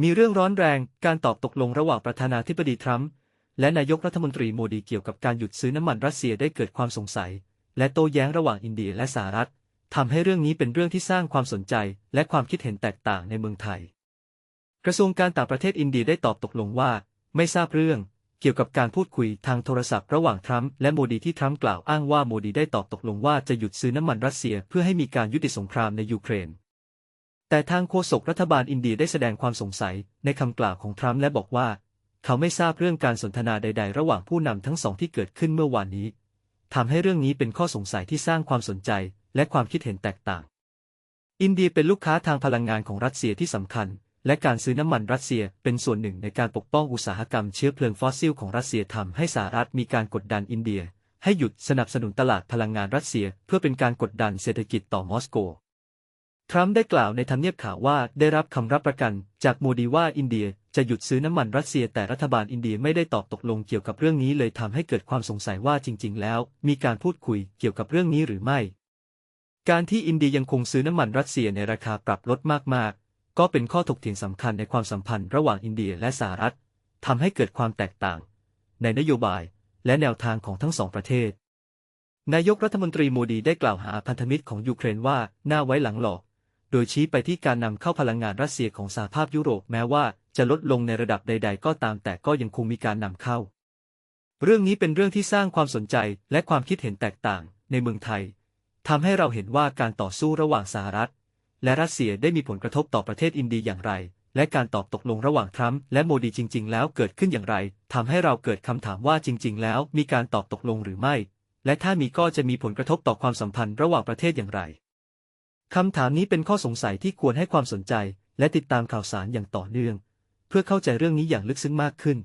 มีเรื่องร้อนแรงการตอบตกลงระหว่างประธานาธิบดีทรัมป์และนายกรัฐมนตรีโมดีเกี่ยวกับการหยุดซื้อน้ำมันรัสเซียได้เกิดความสงสัย และโต้แย้งระหว่างอินเดียและสหรัฐทำให้เรื่องนี้เป็นเรื่องที่สร้างความสนใจ และความคิดเห็นแตกต่างในเมืองไทย กระทรวงการต่างประเทศอินเดียได้ตอบตกลงว่า ไม่ทราบเรื่อง เกี่ยวกับการพูดคุยทางโทรศัพท์ระหว่างทรัมป์และโมดีที่ทรัมป์กล่าวอ้างว่าโมดีได้ตอบตกลงว่าจะหยุดซื้อน้ำมันรัสเซียเพื่อให้มีการยุติสงครามในยูเครน แต่ทางโฆษกรัฐบาลอินเดียได้แสดงความสงสัยในคำกล่าวของทรัมป์และบอกว่า เขาไม่ทราบเรื่องการสนทนาใด ๆ ระหว่างผู้นำทั้งสองที่เกิดขึ้นเมื่อวานนี้ทำให้เรื่องนี้เป็นข้อสงสัยที่สร้างความสนใจและความคิดเห็นแตกต่าง อินเดียเป็นลูกค้าทางพลังงานของรัสเซียที่สำคัญ และการซื้อน้ำมันรัสเซียเป็นส่วนหนึ่งในการปกป้องอุตสาหกรรมเชื้อเพลิงฟอสซิลของรัสเซียทำให้สหรัฐมีการกดดันอินเดีย ให้หยุดสนับสนุนตลาดพลังงานรัสเซีย เพื่อเป็นการกดดันเศรษฐกิจต่อมอสโก ทรัมป์ได้กล่าวในทำเนียบข่าวว่าได้รับคำรับประกันจากโมดีว่าอินเดียจะหยุดซื้อน้ำมันรัสเซียแต่รัฐบาลอินเดียไม่ได้ตอบตกลงเกี่ยวกับเรื่องนี้เลยทำให้เกิดความสงสัยว่าจริง ๆ แล้ว มีการพูดคุยเกี่ยวกับเรื่องนี้หรือไม่ การที่อินเดียยังคงซื้อน้ำมันรัสเซียในราคาปรับลดมากๆ ก็เป็นข้อถกเถียงสำคัญในความสัมพันธ์ระหว่างอินเดียและสหรัฐทำให้เกิดความแตกต่าง ในนโยบายและแนวทางของทั้งสองประเทศ นายกรัฐมนตรีโมดีได้กล่าวหาพันธมิตรของยูเครนว่าหน้าไว้หลังหลอก โดยชี้ไปที่การนำเข้าพลังงานรัสเซียของสหภาพยุโรปแม้ว่าจะลดลงในระดับใด ๆ ก็ตามแต่ก็ยังคงมีการนำเข้า เรื่องนี้เป็นเรื่องที่สร้างความสนใจและความคิดเห็นแตกต่างในเมืองไทยทำให้เราเห็นว่าการต่อสู้ระหว่างสหรัฐ และรัสเซียได้มีผลกระทบต่อประเทศอินเดียอย่างไร และการตอบตกลงระหว่างทรัมป์และโมดีจริง ๆ แล้วเกิดขึ้นอย่างไรทำให้เราเกิดคำถามว่าจริง ๆ แล้วมีการตอบตกลงหรือไม่ และถ้ามีก็จะมีผลกระทบต่อความสัมพันธ์ระหว่างประเทศอย่างไร คำถามนี้เป็นข้อสงสัยที่ควรให้ความสนใจ และติดตามข่าวสารอย่างต่อเนื่อง เพื่อเข้าใจเรื่องนี้อย่างลึกซึ้งมากขึ้น